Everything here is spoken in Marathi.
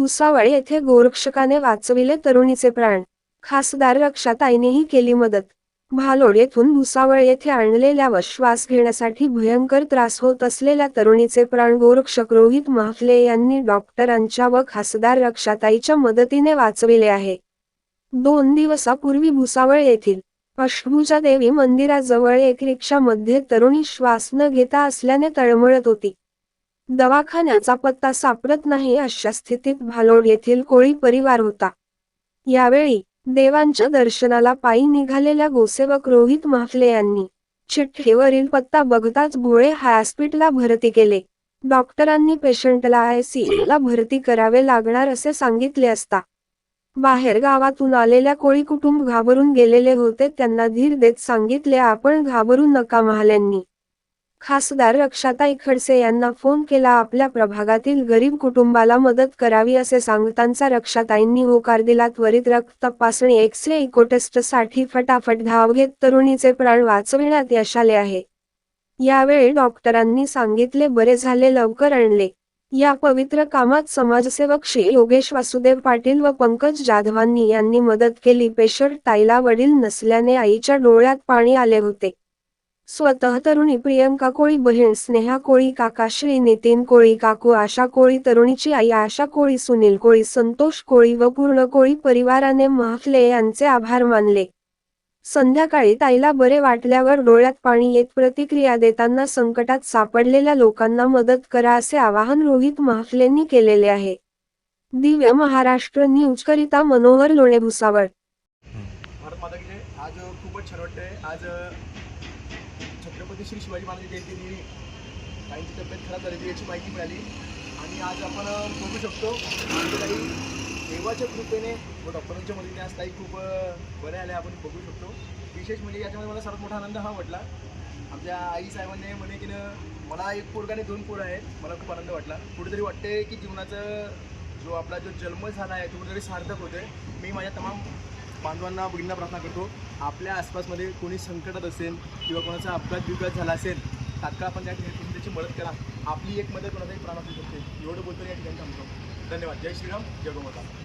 भुसावळ येथे गोरक्षकाने वाचविले तरुणीचे प्राण. खासदार रक्षाताईनेही केली मदत. भालोड येथून भुसावळ येथे आणलेल्या व श्वास घेण्यासाठी भयंकर त्रास होत असलेल्या तरुणीचे प्राण गोरक्षक रोहित महफले यांनी डॉक्टरांच्या व खासदार रक्षाताईच्या मदतीने वाचविले आहे. दोन दिवसापूर्वी भुसावळ येथील अष्टभुजा देवी मंदिराजवळ एक रिक्षामध्ये तरुणी श्वास न घेता असल्याने तळमळत होती. दवाखान्याचा पत्ता सापडत नाही अशा स्थितीत भालोड येथील कोळी परिवार होता. यावेळी देवांच्या दर्शनाला पायी निघालेल्या गोसेवक रोहित महफले यांनी चिठ्ठीवरील पत्ता बघताच भोळे हॉस्पिटलला भरती केले. डॉक्टरांनी पेशंटला आयसीयू ला भरती करावे लागणार असे सांगितले असता. बाहेर गावातून आलेल्या कोळी कुटुंब घाबरून गेलेले होते त्यांना धीर देत सांगितले आपण घाबरू नका महाल्यांनी खासदार रक्षाताई खडसे यांना फोन केला आपल्या प्रभागातील गरीब कुटुंबाला मदत करावी असे सांगतांचा रक्षाताईंनी होकार दिला त्वरित रक्त तपासणी एक्स रे फटाफट धाव घेत तरुणीचे प्राण वाचविण्यात यश आले आहे. यावेळी डॉक्टरांनी सांगितले बरे झाले लवकर आणले. या पवित्र कामात समाजसेवक श्री योगेश वासुदेव पाटील व पंकज जाधवांनी यांनी मदत केली पेशंट ताईला वडील नसल्याने आईच्या डोळ्यात पाणी आले होते. स्वतः तरुणी प्रियंका कोळी बहीण स्नेहा कोळी काका श्री नितीन कोळी काकू आशा कोळी तरुणीची आई आशा कोळी सुनील कोळी संतोष कोळी व पूर्ण कोळी परिवाराने महफले यांचे आभार मानले. संध्याकाळी ताईला बरे वाटल्यावर डोळ्यात पाणी येत प्रतिक्रिया देताना संकटात सापडलेल्या लोकांना मदत करा असे आवाहन रोहित महफलेंनी केलेले आहे. दिव्य महाराष्ट्र न्यूज करिता मनोहर लोणे भुसावळ आज खूपच छान वाटतंय. आज छत्रपती श्री शिवाजी महाराज जयंतीने काहींची तब्येत खराब झालेली याची माहिती मिळाली. आणि आज आपण बघू शकतो काही देवाच्या कृपेने व डॉक्टरांच्या मदतीने आज काही खूप बऱ्या आले आपण बघू शकतो. विशेष म्हणजे याच्यामध्ये मला सर्वात मोठा आनंद हा वाटला. आमच्या आई साहेबांनी म्हणे की मला एक पोरगाने दोन पोरं आहेत. मला खूप आनंद वाटला. कुठेतरी वाटते की जीवनाचं जो आपला जो जन्म झाला आहे तो कुठेतरी सार्थक होतोय. मी माझ्या तमाम बांधवांना भगिनींना प्रार्थना करतो. आपल्या आसपासमध्ये कोणी संकटात असेल किंवा कोणाचा अपघात बिघात झाला असेल तात्काळ आपण त्या ठिकाणी त्याची मदत करा. आपली एक मदत कोणाचाही प्राण असू शकते एवढं बोलतो या ठिकाणी थांबतो. धन्यवाद. जय श्रीराम. जय गोमाता.